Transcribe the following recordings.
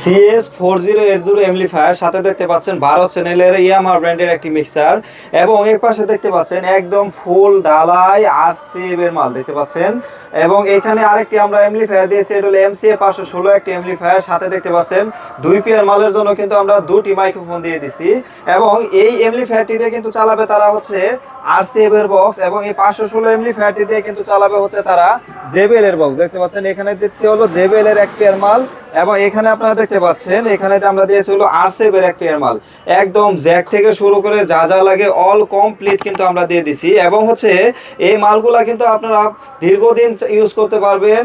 CS four zero eight zero amplifier সাথে দেখতে পাচ্ছেন ভারত চ্যানেলের ইয়ামার ব্র্যান্ডের একটি মিক্সার এবং এর পাশে দেখতে পাচ্ছেন একদম ফুল ডালাই আর এর মাল দেখতে পাচ্ছেন। এবং এখানে আরেকটি আমরা এমলিফায়ার দিয়েছি, এটা হলো এমসিএ পাঁচশো ষোলো একটি এমলিফায়ার সাথে দেখতে পাচ্ছেন দুই পিয়ার মালের জন্য কিন্তু আমরা দুটি মাইক্রোফোন দিয়ে দিছি। এবং এই এমলিফায়ারটিতে কিন্তু চালাবে তারা হচ্ছে আর এর বক্স এবং এই পাঁচশো ষোলো এমলিফায়ারটি দিয়ে কিন্তু চালাবে হচ্ছে তারা জেবেল এর বক্স দেখতে পাচ্ছেন, এখানে দিচ্ছে হলো জেবেল এর এক পেয়ার মাল এবং এখানে আপনারা দেখতে পাচ্ছেন, এখানে আমরা দিয়েছি হলো আর সেভ এর এক পেয়ার মাল একদম জ্যাক থেকে শুরু করে যা যা লাগে অল কমপ্লিট কিন্তু আমরা দিয়ে দিছি। এবং হচ্ছে, এই মালগুলা কিন্তু আপনারা দীর্ঘদিন ইউজ করতে পারবেন,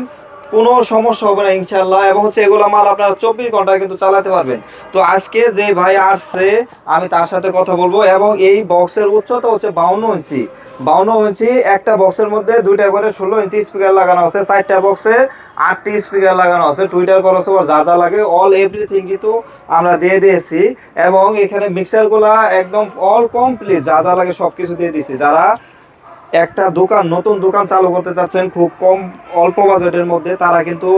কোনো সমস্যা হবে না ইনশাল্লাহ এবং হচ্ছে, এগুলো মাল আপনারা চব্বিশ ঘণ্টা কিন্তু চালাতে পারবেন। তো আজকে যে ভাই আসছে, আমি তার সাথে কথা বলব। এবং এই বক্সের উচ্চতা হচ্ছে বাউন্ন ইঞ্চি। বাউন্ন ইঞ্চি, একটা বক্সের মধ্যে দুইটা করে ষোলো ইঞ্চি স্পিকার লাগানো আছে। চারটা বক্সে আটটি স্পিকার লাগানো আছে। টুইটার করার খরচ যা যা লাগে অল এভরিথিং কিন্তু আমরা দিয়ে দিয়েছি। এবং এখানে মিক্সারগুলা একদম অল কমপ্লিট যা যা লাগে সব কিছু দিয়ে দিয়েছি। যারা একটা দোকান, নতুন দোকান চালু করতে চাচ্ছেন, খুব কম অল্প বাজেটের মধ্যে, তারা কিন্তু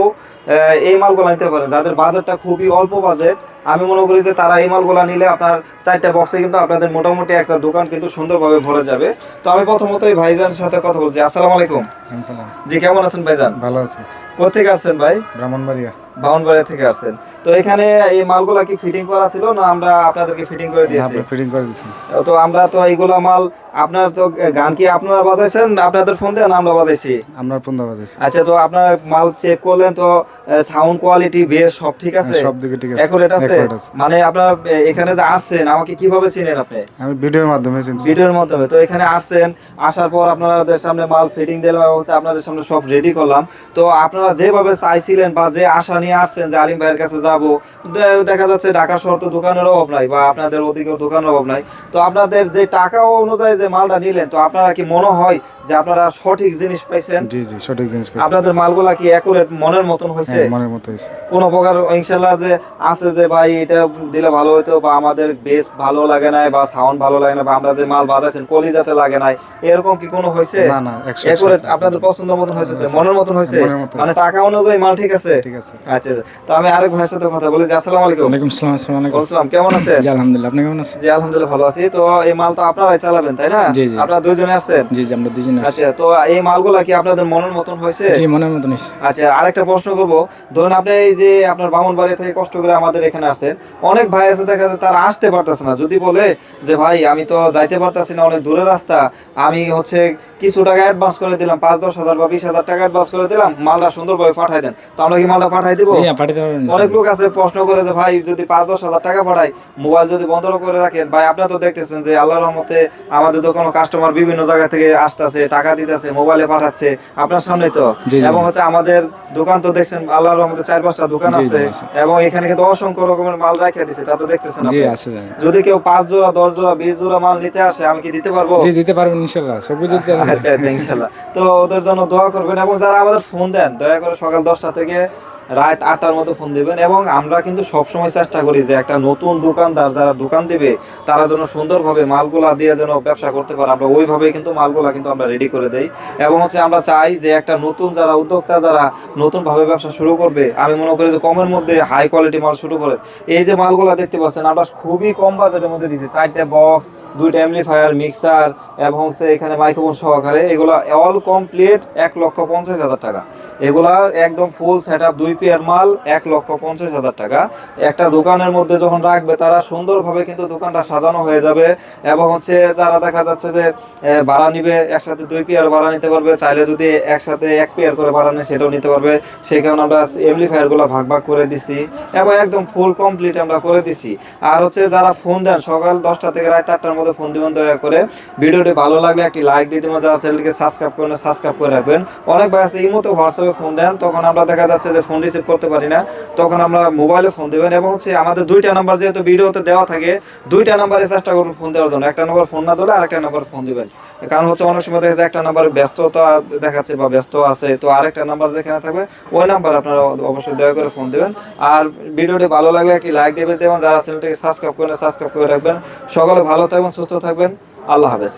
এই মালগুলো নিতে পারেন। যাদের বাজেটটা খুবই অল্প বাজেট আমি মনে করি যে তারা এই মালগুলো নিলে আপনার চারটা বক্সে কিন্তু আপনাদের মোটামুটি একটা দোকান কিন্তু সুন্দরভাবে ভরে যাবে। তো আমি প্রথমত এই ভাইজানের সাথে কথা বলছি। আসসালামু আলাইকুম। জি কেমন আছেন ভাইজান? ভালো আছি। কোথেকে আসছেন ভাই? ব্রাহ্মণবাড়িয়া। থেকে আসছেন। তো এখানে এই মালগুলা কি ফিটিং করা ছিল না আমরা আপনাদেরকে ফিটিং করে দিয়েছি? ফিটিং করে দিচ্ছেন তো আমরা তো এইগুলা মাল আপনার তো গান কি আপনারা বাজাইছেন? আপনাদের ফোন দিয়ে না আমরা বাজাইছি। আমরা পন্থা বাজাইছি। আচ্ছা তো আপনার মাল চেক করলেন তো সাউন্ড কোয়ালিটি বেস সব ঠিক আছে? সব দিকে ঠিক আছে। আছে আছে। মানে আপনার এখানে যে আসছেন আমাকে কীভাবে চিনেন আপনি? আমি ভিডিওর মাধ্যমে চিনছি। ভিডিওর মাধ্যমে। তো এখানে আসছেন আসার পর আপনাদের সামনে মাল ফিটিং দিলাম এবং আপনাদের সামনে সব রেডি করলাম। তো আপনারা যেভাবে চাইছিলেন বা যে আশা নিয়ে আসছেন যে আলিম ভাইয়ের কাছে যাব দেখা যাচ্ছে ঢাকা শহর তো দোকানের অভাব নাই বা আপনাদের ওদিকেও দোকানের অভাব নাই। তো আপনাদের যে টাকা অনুযায়ী যে মালটা নিলেন তো আপনারা কি মনে হয় যে আপনারা সঠিক জিনিস পাইছেন? জি জি সঠিক জিনিস পেয়েছি আপনাদের মালগুলা কি অ্যাকুরেট মনের মতন হয়েছে হ্যাঁ, মনের মতো হয়েছে কোনো প্রকার ইনশাল্লাহ যে আছে যে ভাই এটা দিলে ভালো হতো বা আমাদের বেস ভালো লাগে নাই বা সাউন্ড ভালো লাগে না বা আমরা যে মাল বাজাইছেন কলিজাতে লাগে নাই এরকম কি কোনো হয়েছে না না আছে। আপনাদের পছন্দ মতন হয়েছে তো? মনের মতন হয়েছে মানে টাকা অনুযায়ী মাল ঠিক আছে? ঠিক আছে। আচ্ছা আচ্ছা। তো আমি আরেক ভাইয়ের সাথে কথা বলি আসসালামু আলাইকুম। ওয়ালাইকুম আসসালাম আসসালামু আলাইকুম। কেমন আছেন? জি আলহামদুলিল্লাহ আপনি কেমন আছেন? জি আলহামদুলিল্লাহ ভালো আছি। তো এই মাল তো আপনারাই চালাবেন তাই না? জি, জি। আপনারা দুইজনে আসছেন? জি জি আমরা দুজনে আচ্ছা তো এই মালগুলা কি আপনাদের মনের মতন হয়েছে জি মনের মতন আচ্ছা আরেকটা প্রশ্ন করব। ধরুন আপনি এই যে আপনার বামন বাড়ি থেকে কষ্ট করে আমাদের এখানে আসছেন অনেক ভাই আছে দেখা যায় তারা আসতে পারতেছে না। যদি বলে যে ভাই আমি তো যাইতে পারতেছি না অনেক দূরের রাস্তা। আমি হচ্ছে কিছু টাকা অ্যাডভান্স করে দিলাম পাঁচ দশ হাজার বা বিশ হাজার টাকা অ্যাডভান্স করে দিলাম মালটা সুন্দরভাবে পাঠাই দেন। তো আমরা কি মালটা পাঠাই দিব? পারবেন অনেক লোক আছে প্রশ্ন করে যে ভাই যদি পাঁচ দশ হাজার টাকা পাঠাই মোবাইল যদি বন্ধ করে রাখেন। ভাই আপনারা তো দেখতেছেন যে আল্লাহর রহমতে আমাদের দোকানে কাস্টমার বিভিন্ন জায়গা থেকে আসতেছে টাকা দিতেছে মোবাইলে পাঠাচ্ছে আপনার সামনে তো। এবং হচ্ছে আমাদের দোকান তো দেখছেন আল্লাহর রহমতে চার পাঁচটা দোকান আছে। এবং এখানে কিন্তু অসংখ্য রকমের মাল রাখিয়া দিছে তা তো দেখতেছেন জি আছে। যদি কেউ পাঁচ জোড়া দশ জোড়া বিশ জোড়া মাল নিতে আসে আমি কি দিতে পারব? জি দিতে পারবেন ইনশাআল্লাহ সব দিতে। আচ্ছা আচ্ছা ইনশাল্লাহ। তো ওদের জন্য দোয়া করবেন এবং যারা আমাদের ফোন দেন দয়া করে সকাল দশটা থেকে রাত আটটার মতো ফোন দিবেন এবং আমরা কিন্তু সবসময় চেষ্টা করি যে একটা নতুন দোকানদার যারা দোকান দিবে, তারা যেন সুন্দরভাবে মালগুলা দিয়ে যেন ব্যবসা করতে পারে। আমরা ওইভাবেই কিন্তু মালগুলা কিন্তু আমরা রেডি করে দেই। এবং হচ্ছে আমরা চাই যে একটা নতুন যারা উদ্যোক্তা, যারা নতুন ভাবে ব্যবসা শুরু করবে, আমি মনে করি যে কমের মধ্যে হাই কোয়ালিটি মাল শুরু করে। এই যে মালগুলা দেখতে পাচ্ছেন, আমরা খুবই কম বাজারের মধ্যে দিচ্ছি চারটে বক্স দুইটা এমপ্লিফায়ার মিক্সার এবং হচ্ছে এখানে মাইক্রোফোন সহকারে। এগুলো অল কমপ্লিট এক লক্ষ পঞ্চাশ হাজার টাকা। এগুলা একদম ফুল সেট আপ দুই পেয়ার মাল এক লক্ষ পঞ্চাশ হাজার টাকা। একটা দোকানের মধ্যে যখন রাখবে, তারা সুন্দরভাবে কিন্তু দোকানটা সাজানো হয়ে যাবে এবং হচ্ছে তারা দেখা যাচ্ছে যে ভাড়া নিবে, একসাথে দুই পেয়ার ভাড়া নিতে পারবে। চাইলে যদি একসাথে এক পেয়ার করে ভাড়া নেয়, সেটাও নিতে পারবে। সেই কারণে আমরা এমপ্লিফায়ারগুলো ভাগ ভাগ করে দিছি এবং একদম ফুল কমপ্লিট আমরা করে দিছি। আর হচ্ছে যারা ফোন দেন, সকাল দশটা থেকে রাত আটটার মধ্যে ফোন দিবেন দয়া করে। ভিডিওটি ভালো লাগলে একটি লাইক দিয়ে দিবেন, যারা চ্যানেলকে সাবস্ক্রাইব করেন সাবস্ক্রাইব করে রাখবেন। অনেক ভাই আছে এই মতো হোয়াটসঅ্যাপে ফোন দেন, তখন আমরা দেখা যাচ্ছে যে ফোন রিসিভ করতে পারি না, তখন আমরা মোবাইলে ফোন দিবেন এবং হচ্ছে আমাদের দুইটা নাম্বার যেহেতু ভিডিওতে দেওয়া থাকে, দুইটা নাম্বারে চেষ্টা করবেন ফোন দেওয়ার জন্য। একটা নাম্বার ফোন না দিলে আরেকটা নাম্বার ফোন দিবেন। কারণ হচ্ছে অনেক সময় দেখা যায় একটা নাম্বার ব্যস্ততা দেখাচ্ছে বা ব্যস্ত আছে, তো আরেকটা নাম্বার যেখানে থাকবে, ওই নাম্বার আপনারা অবশ্যই দয়া করে ফোন দিবেন। আর ভিডিওটি ভালো লাগলে একটি লাইক দেবেন যারা চ্যানেলটিকে সাবস্ক্রাইব করেন সাবস্ক্রাইব করে রাখবেন। সকলে ভালো থাকবেন, সুস্থ থাকবেন। আল্লাহ হাফেজ।